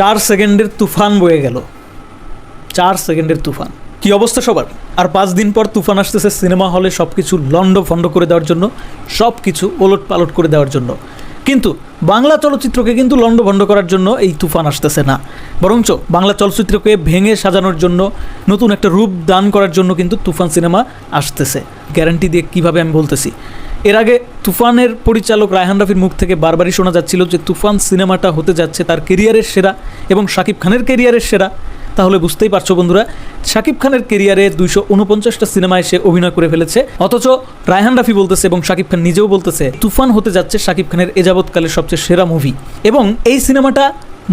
চার সেকেন্ডের তুফান বয়ে গেল। চার সেকেন্ডের তুফান। কি অবস্থা সবার? আর পাঁচ দিন পর তুফান আসতেছে সিনেমা হলে সব কিছু লন্ড ফন্ড করে দেওয়ার জন্য সব কিছু ওলট পালট করে দেওয়ার জন্য। কিন্তু বাংলা চলচ্চিত্রকে কিন্তু লন্ড ভন্ড করার জন্য এই তুফান আসতেছে না। বরঞ্চ বাংলা চলচ্চিত্রকে ভেঙে সাজানোর জন্য, নতুন একটা রূপ দান করার জন্য কিন্তু তুফান সিনেমা আসতেছে। গ্যারান্টি দিয়ে কীভাবে আমি বলতেছি? এর আগে তুফানের পরিচালক রায়হান রাফির মুখ থেকে বারবারই শোনা যাচ্ছিল যে তুফান সিনেমাটা হতে যাচ্ছে তার কেরিয়ারের সেরা এবং শাকিব খানের কেরিয়ারের সেরা। তাহলে বুঝতেই পারছ বন্ধুরা, শাকিব খানের কেরিয়ারে দুইশো উনপঞ্চাশটা সিনেমায় সে অভিনয় করে ফেলেছে। অথচ রায়হান রাফি বলতেছে এবং শাকিব খান নিজেও বলতেছে, তুফান হতে যাচ্ছে শাকিব খানের এযাবৎকালের সবচেয়ে সেরা মুভি। এবং এই সিনেমাটা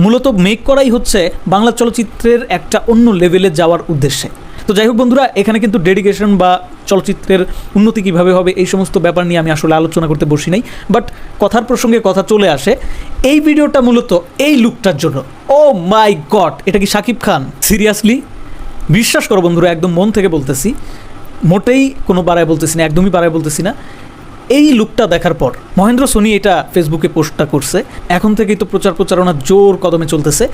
মূলত মেক করাই হচ্ছে বাংলা চলচ্চিত্রের একটা অন্য লেভেলে যাওয়ার উদ্দেশ্যে। তো যাই হোক বন্ধুরা, এখানে কিন্তু ডেডিকেশন বা চলচ্চিত্রের উন্নতি কীভাবে হবে এই সমস্ত ব্যাপার নিয়ে আমি আসলে আলোচনা করতে বসি নাই। বাট কথার প্রসঙ্গে কথা চলে আসে। এই ভিডিওটা মূলত এই লুকটার জন্য। ও মাই গড এটা কি শাকিব খান? সিরিয়াসলি বিশ্বাস করো বন্ধুরা, একদম মন থেকে বলতেছি। মোটেই কোনো বাড়ায় বলতেছি না, একদমই বাড়ায় বলতেছি না। এই লুকটা দেখার পর, মহেন্দ্র সোনি এটা ফেসবুকে পোস্টটা করছে। এখন থেকেই তো প্রচার প্রচারণা জোর কদমে চলতেছে।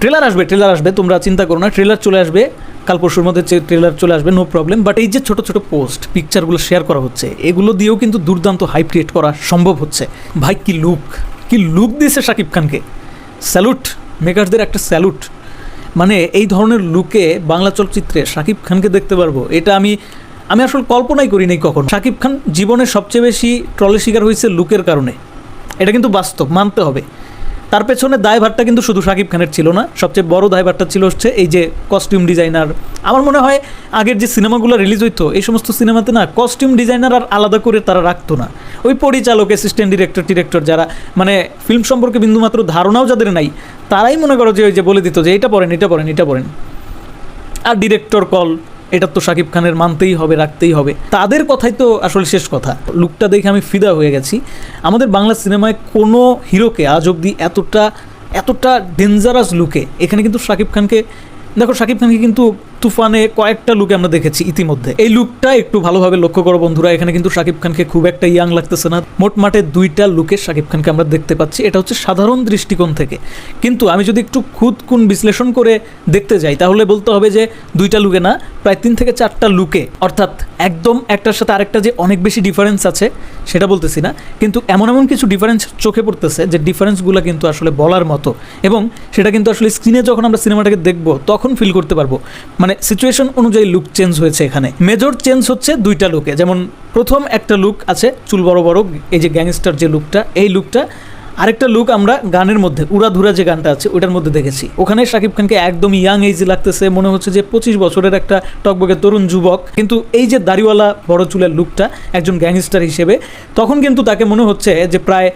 ট্রেলার আসবে ট্রেলার আসবে, তোমরা চিন্তা করো না ট্রেলার চলে আসবে, কাল পরশুর মধ্যে ট্রেলার চলে আসবে নো প্রবলেম বাট এই যে ছোট ছোট পোস্ট পিকচারগুলো শেয়ার করা হচ্ছে, এগুলো দিয়েও কিন্তু দুর্দান্ত হাইপ ক্রিয়েট করা সম্ভব হচ্ছে। ভাই, কি লুক কি লুক দিয়েছে শাকিব খানকে? স্যালুট মেকারদের একটা স্যালুট মানে এই ধরনের লুকে বাংলা চলচ্চিত্রে শাকিব খানকে দেখতে পারব, এটা আমি আমি আসলে কল্পনাই করি নাই কখন। শাকিব খান জীবনের সবচেয়ে বেশি ট্রলের শিকার হয়েছে লুকের কারণে। এটা কিন্তু বাস্তব, মানতে হবে। তার পেছনে দায়ভারটা কিন্তু শুধু শাকিব খানের ছিল না, সবচেয়ে বড় দায়ভারটা ছিল হচ্ছে এই যে কস্টিউম ডিজাইনার আমার মনে হয় আগের যে সিনেমাগুলো রিলিজ হইতো, এই সমস্ত সিনেমাতে না কস্টিউম ডিজাইনার আর আলাদা করে তারা রাখতো না। ওই পরিচালক অ্যাসিস্ট্যান্ট ডিরেক্টর ডিরেক্টর যারা মানে ফিল্ম সম্পর্কে বিন্দুমাত্র ধারণাও যাদের নাই, তারাই মনে করো যে ওই যে বলে দিত যে এটা পড়েন এটা পড়েন এটা পড়েন। আর ডিরেক্টর কল এটা তো শাকিব খানের মানতেই হবে, রাখতেই হবে। তাদের কথাই তো আসলে শেষ কথা। লুকটা দেখে আমি ফিদা হয়ে গেছি। আমাদের বাংলা সিনেমায় কোনো হিরোকে আজ অবধি এতটা এতটা ডেঞ্জারাস লুকে এখানে কিন্তু শাকিব খানকে, দেখো শাকিব খানকে কিন্তু তুফানে কয়েকটা লুকে আমরা দেখেছি ইতিমধ্যে। এই লুকটা একটু ভালোভাবে লক্ষ্য করো বন্ধুরা, এখানে কিন্তু শাকিব খানকে খুব একটা ইয়াং লাগতেছে না। মোট মাঠে দুইটা লুকে শাকিব খানকে আমরা দেখতে পাচ্ছি, এটা হচ্ছে সাধারণ দৃষ্টিকোণ থেকে। কিন্তু আমি যদি একটু খুদ কোন বিশ্লেষণ করে দেখতে যাই, তাহলে বলতে হবে যে দুইটা লুকে না, প্রায় তিন থেকে চারটা লুকে অর্থাৎ একদম একটার সাথে আরেকটা যে অনেক বেশি ডিফারেন্স আছে, সেটা বলতেছি না। কিন্তু এমন এমন কিছু ডিফারেন্স চোখে পড়তেছে, যে ডিফারেন্সগুলো কিন্তু আসলে বলার মতো। এবং সেটা কিন্তু আসলে স্ক্রিনে যখন আমরা সিনেমাটাকে দেখব, তখন ফিল করতে পারব। মানে সিচুয়েশন অনুযায়ী লুক চেঞ্জ হয়েছে এখানে। মেজর চেঞ্জ হচ্ছে দুইটা লুকে যেমন প্রথম একটা লুক আছে চুল বড় বড়, এই যে গ্যাংস্টার যে লুকটা এই লুকটা আরেকটা লুক আমরা গানের মধ্যে উড়াধুরা যে গানটা আছে, ওটার মধ্যে দেখেছি। ওখানে শাকিব খানকে একদম ইয়াং এজ লাগতেছে, মনে হচ্ছে যে পঁচিশ বছরের একটা টকবকে তরুণ যুবক। কিন্তু এই যে দাড়িওয়ালা বড় চুলের লুকটা একজন গ্যাংস্টার হিসেবে, তখন কিন্তু তাকে মনে হচ্ছে যে প্রায়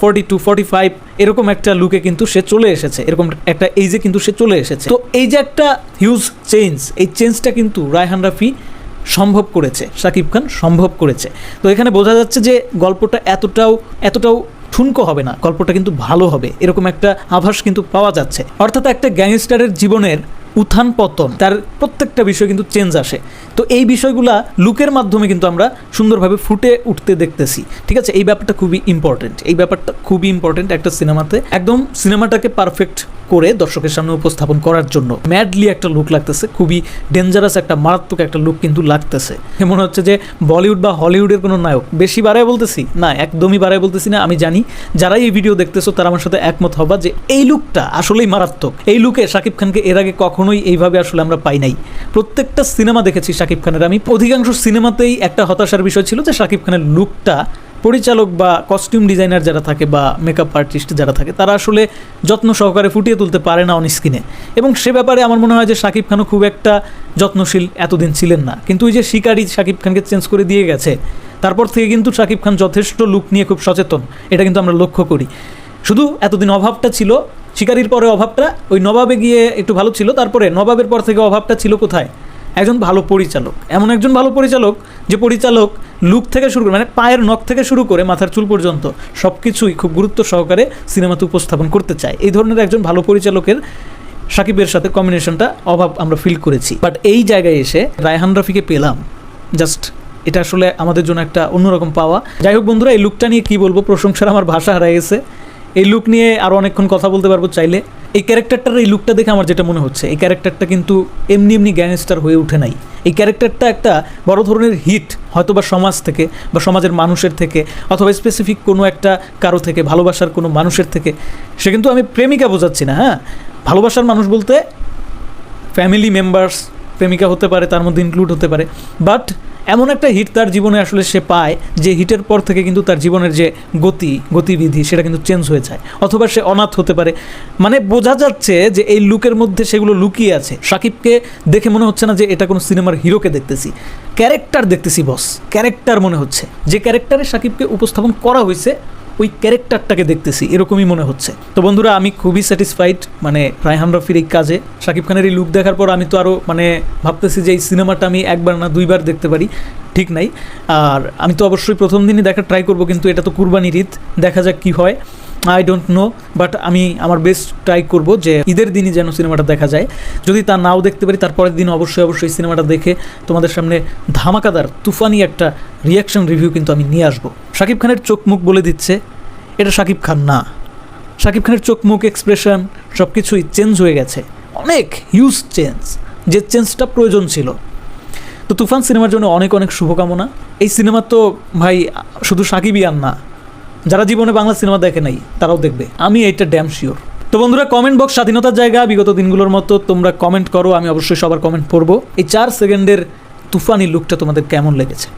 ফর্টি টু ফর্টি ফাইভ এরকম একটা লুকে কিন্তু সে চলে এসেছে, এরকম একটা এইজে কিন্তু সে চলে এসেছে। তো এই যে একটা হিউজ চেঞ্জ এই চেঞ্জটা কিন্তু রায়হান রাফি সম্ভব করেছে, শাকিব খান সম্ভব করেছে। তো এখানে বোঝা যাচ্ছে যে গল্পটা এতটাও এতটাও ঠুনকো হবে না, গল্পটা কিন্তু ভালো হবে, এরকম একটা আভাস কিন্তু পাওয়া যাচ্ছে। অর্থাৎ একটা গ্যাংস্টারের জীবনের উত্থান পতন, তার প্রত্যেকটা বিষয় কিন্তু চেঞ্জ আসে। তো এই বিষয়গুলা লুকের মাধ্যমে কিন্তু আমরা সুন্দরভাবে ফুটে উঠতে দেখতেছি। ঠিক আছে? এই ব্যাপারটা খুবই ইম্পর্টেন্ট এই ব্যাপারটা খুবই ইম্পর্টেন্ট একটা সিনেমাতে। একদম সিনেমাটাকে পারফেক্ট করে দর্শকের সামনে উপস্থাপন করার জন্য। ম্যাডলি একটা লুক লাগতেছে, খুবই ডেঞ্জারাস একটা, মারাত্মক একটা লুক কিন্তু লাগতেছে। মনে হচ্ছে যে বলিউড বা হলিউডের কোনো নায়ক, বেশি বাড়ায় বলতেছি? না, একদমই বাড়ায় বলতেছি না, আমি জানি। যারাই এই ভিডিও দেখতেছো, তারা আমার সাথে একমত হবা যে এই লুকটা আসলেই মারাত্মক। এই লুকে শাকিব খানকে এর আগে কখনোই এইভাবে আসলে আমরা পাই নাই। প্রত্যেকটা সিনেমা দেখেছি শাকিব খানের আমি অধিকাংশ সিনেমাতেই একটা হতাশার বিষয় ছিল যে শাকিব খানের লুকটা পরিচালক বা কস্টিউম ডিজাইনার যারা থাকে বা মেকআপ আর্টিস্ট যারা থাকে, তারা আসলে যত্ন সহকারে ফুটিয়ে তুলতে পারে না অন স্ক্রিনে এবং সে ব্যাপারে আমার মনে হয় যে শাকিব খানও খুব একটা যত্নশীল এতদিন ছিলেন না। কিন্তু ওই যে শিকারি শাকিব খানকে চেঞ্জ করে দিয়ে গেছে, তারপর থেকে কিন্তু শাকিব খান যথেষ্ট লুক নিয়ে খুব সচেতন। এটা কিন্তু আমরা লক্ষ্য করি। শুধু এতদিন অভাবটা ছিল, শিকারির পরে অভাবটা, ওই নবাবে গিয়ে একটু ভালো ছিল, তারপরে নবাবের পর থেকে অভাবটা ছিল কোথায়? একজন ভালো পরিচালক। এমন একজন ভালো পরিচালক যে পরিচালক লুক থেকে শুরু করে মানে পায়ের নখ থেকে শুরু করে মাথার চুল পর্যন্ত সব কিছুই খুব গুরুত্ব সহকারে সিনেমাতে উপস্থাপন করতে চায়। এই ধরনের একজন ভালো পরিচালকের সাকিবের সাথে কম্বিনেশনটা অভাব আমরা ফিল করেছি। বাট এই জায়গায় এসে রায়হান রফিকে পেলাম। জাস্ট এটা আসলে আমাদের জন্য একটা অন্যরকম পাওয়া। যাই হোক বন্ধুরা, এই লুকটা নিয়ে কি বলব? প্রশংসার আমার ভাষা হারাই গেছে। এই লুক নিয়ে আরও অনেকক্ষণ কথা বলতে পারব চাইলে। এই ক্যারেক্টারটার এই লুকটা দেখে আমার যেটা মনে হচ্ছে, এই ক্যারেক্টারটা কিন্তু এমনি এমনি গ্যাংস্টার হয়ে ওঠে নাই। এই ক্যারেক্টারটা একটা বড় ধরনের হিট হয়তো বা সমাজ থেকে বা সমাজের মানুষের থেকে অথবা স্পেসিফিক কোনো একটা কারও থেকে, ভালোবাসার কোনো মানুষের থেকে। সে কিন্তু আমি প্রেমিকা বোঝাচ্ছি না হ্যাঁ? ভালোবাসার মানুষ বলতে ফ্যামিলি মেম্বার্স প্রেমিকা হতে পারে, তার মধ্যে ইনক্লুড হতে পারে। বাট এমন একটা হিট তার জীবনে আসলে সে পায়, যে হিটের পর থেকে কিন্তু তার জীবনের যে গতি, গতিবিধি, সেটা কিন্তু চেঞ্জ হয়ে যায়। অথবা সে অনাথ হতে পারে। মানে বোঝা যাচ্ছে যে এই লুকের মধ্যে সেগুলো লুকিয়ে আছে। সাকিবকে দেখে মনে হচ্ছে না যে এটা কোনো সিনেমার হিরোকে দেখতেছি। ক্যারেক্টার দেখতেছি বস ক্যারেক্টার মনে হচ্ছে। যে ক্যারেক্টারে সাকিবকে উপস্থাপন করা হয়েছে ওই ক্যারেক্টারটাকে দেখতেছি, এরকমই মনে হচ্ছে। তো বন্ধুরা, আমি খুবই স্যাটিসফাইড মানে রায়হান রফির এই কাজে। শাকিব খানের এই লুক দেখার পর আমি তো আরও মানে ভাবতেছি যে এই সিনেমাটা আমি একবার না দুইবার দেখতে পারি, ঠিক নাই। আর আমি তো অবশ্যই প্রথম দিনই দেখার ট্রাই করব, কিন্তু এটা তো কুরবানির ঈদ, দেখা যাক কী হয়। আই ডোন্ট নো বাট আমি আমার বেস্ট ট্রাই করব যে ঈদের দিনই যেন সিনেমাটা দেখা যায়। যদি তা নাও দেখতে পারি, তারপরের দিন অবশ্যই অবশ্যই সিনেমাটা দেখে তোমাদের সামনে ধামাকাদার, তুফানি একটা রিয়াকশন রিভিউ কিন্তু আমি নিয়ে আসব। শাকিব খানের চোখ মুখ বলে দিচ্ছে, এটা শাকিব খান না। শাকিব খানের চোখ মুখ এক্সপ্রেশন সব কিছুই চেঞ্জ হয়ে গেছে। অনেক হিউজ চেঞ্জ যে চেঞ্জটা প্রয়োজন ছিল। তো তুফান সিনেমার জন্য অনেক অনেক শুভকামনা। এই সিনেমা তো ভাই, শুধু সাকিবই আর না যারা জীবনে বাংলা সিনেমা দেখে নাই, তারাও দেখবে। আমি এইটা ড্যাম শিওর তো বন্ধুরা কমেন্ট বক্স স্বাধীনতার জায়গা, বিগত দিনগুলোর মতো তোমরা কমেন্ট করো, আমি অবশ্যই সবার কমেন্ট পড়ব। এই চার সেকেন্ডের তুফানি লুকটা তোমাদের কেমন লেগেছে?